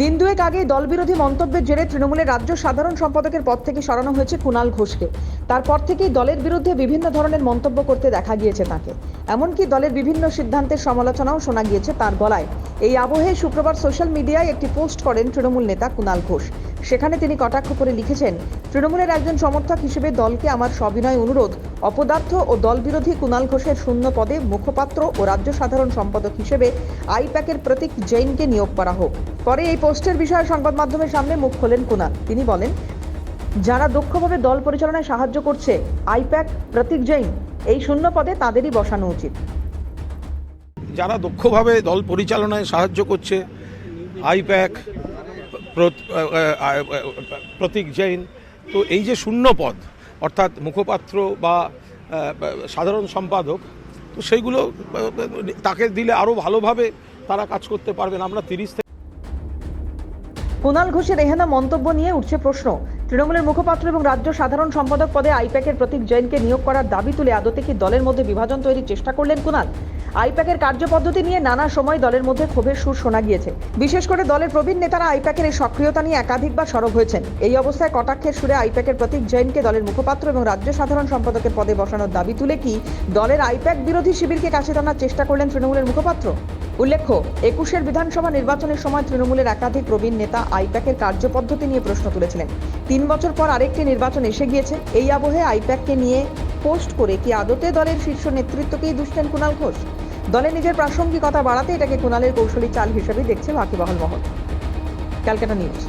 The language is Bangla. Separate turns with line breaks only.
দিন দুয়েক আগে দলবিরোধী মন্তব্যের জেরে তৃণমূলের রাজ্য সাধারণ সম্পাদকের পদ থেকে সরানো হয়েছে কুণাল ঘোষকে। তারপর থেকেই দলের বিরুদ্ধে বিভিন্ন ধরনের মন্তব্য করতে দেখা গিয়েছে তাকে। এমনকি দলের বিভিন্ন সিদ্ধান্তের সমালোচনাও শোনা গিয়েছে তার গলায়। এই আবহে শুক্রবার সোশ্যাল মিডিয়ায় একটি পোস্ট করেন তৃণমূল নেতা কুণাল ঘোষ। সেখানে তিনি কটাক্ষ করে লিখেছেন, তৃণমূলের একজন সমর্থক হিসেবে দলকে আমার সবিনয় অনুরোধ। অপদার্থ ও দলবিরোধী কুণাল ঘোষের শূন্য পদে মুখপাত্র ও রাজ্য সাধারণ সম্পাদক হিসেবে আইপ্যাকের প্রতীক জৈনকে নিয়োগ করা হোক। পরে এই পোস্টের বিষয়ে সংবাদ মাধ্যমের সামনে মুখ খোলেন কুণাল তিনি বলেন, যারা দক্ষভাবে দল পরিচালনায় সাহায্য করছে, আইপ্যাক, প্রতীক জৈন, এই শূন্য পদে তাদেরই বসানো উচিত।
যারা দক্ষভাবে দল পরিচালনায় সাহায্য করছে, আইপ্যাক প্রতীক জৈন। তো এই যে শূন্য পদ, অর্থাৎ মুখপাত্র বা সাধারণ সম্পাদক, তো সেইগুলো তাকে দিলে আরও ভালোভাবে তারা কাজ করতে পারবেন। আমরা তিরিশ থেকে
কুণাল ঘোষের এহেনা মন্তব্য নিয়ে উঠছে প্রশ্ন। তৃণমূলের মুখপাত্র এবং রাজ্য সাধারণ সম্পাদক পদে আইপ্যাকের প্রতীক জৈনকে নিয়োগ করার দাবি তুলে আদতে কি দলের মধ্যে বিভাজন তৈরির চেষ্টা করলেন কুণাল আইপ্যাকের কার্যপদ্ধতি নিয়ে নানা সময় দলের মধ্যে ক্ষোভের সুর শোনা গিয়েছে। বিশেষ করে দলের প্রবীণ নেতারা আইপ্যাকের এই সক্রিয়তা নিয়ে একাধিকবার সরব হয়েছেন। এই অবস্থায় কটাক্ষের সুরে আইপ্যাকের প্রতীক জৈনকে দলের মুখপাত্র এবং রাজ্য সাধারণ সম্পাদকের পদে বসানোর দাবি তুলে কি দলের আইপ্যাক বিরোধী শিবিরকে কাছে টানার চেষ্টা করলেন তৃণমূলের মুখপাত্র? উল্লেখ্য, একুশের বিধানসভা নির্বাচনের সময় তৃণমূলের একাধিক প্রবীণ নেতা আইপ্যাকের কার্যপদ্ধতি নিয়ে প্রশ্ন তুলেছিলেন। তিন বছর পর আরেকটি নির্বাচন এসে গিয়েছে। এই আবহে আইপ্যাককে নিয়ে পোস্ট করে কি আদতে দলের শীর্ষ নেতৃত্বকেই দুষ্টেন কুণাল ঘোষ? দলে নিজের প্রাসঙ্গিকতা বাড়াতে এটাকে কুণালের কৌশলী চাল হিসেবে দেখছে বাকিবহল মহল ক্যালকাটা নিউজ।